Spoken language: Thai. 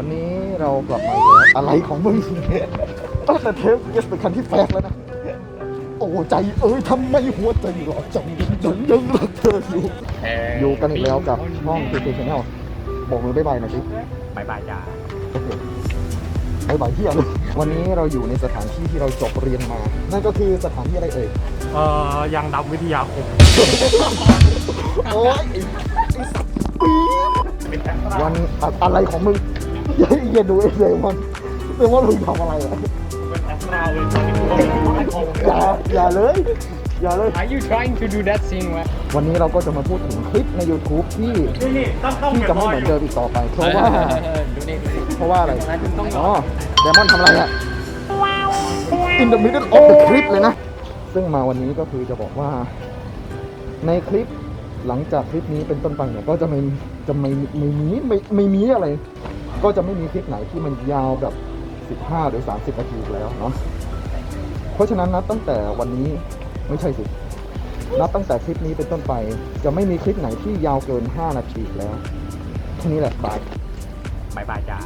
วันนี้เรากลับมาอีกแล้วอะไรของมึงตั้งแต่เทปเอสเป็นคันที่แฟกแล้วนะ โอ้ใจเอ้ยทำไมหัวใจหลอจังยังยังยังรักเธออยู่ อยู่กันอีกแล้วกับห้องทีทีชแนลบอกมือบ๊ายบายหน่อยสิบายบายจ้าโอเคบ๊ายบายเที่ยเลยวันนี้เราอยู่ในสถานที่ที่เราจบเรียนมา นั่นก็คือสถานที่อะไรเอ่ย เอ่อยังดำวิทยาคม โอ้ยไอ้ไอ้สัตว์ปี๊ดวันอะอะไรของมึง อย่าอย่าดูไอ้เดมอนเดมอนมึงทำอะไรอะเป็นแอสตราเลยอย่าอย่าเลย อย่าเลย Are you trying to do that thing วะวันนี้เราก็จะมาพูดถึงคลิปใน YouTube ที่นี่นี่ต้องต้องที่จะไม่เหมือนเดิมอีกต่อไป เพราะว่าดูนี่ดูนี่เพราะว่าอะไรต้องอ๋อเดมอนทำอะไรอะ In the middle of the clip เลยนะ ซึ่งมาวันนี้ก็คือจะบอกว่าในคลิปหลังจากคลิปนี้เป็นต้นไปเนี่ยก็จะไม่จะไม่ไม่มีไม่ไม่มีอะไร ก็จะไม่มีคลิปไหนที่มันยาวแบบ 15 หรือ 30 นาทีอีกแล้วเนาะเพราะฉะนั้นนับตั้งแต่วันนี้ไม่ใช่สินับตั้งแต่คลิปนี้เป็นต้นไป จะไม่มีคลิปไหนที่ยาวเกิน 5 นาทีอีกแล้วแค่นี้แหละบายบายบายจ้า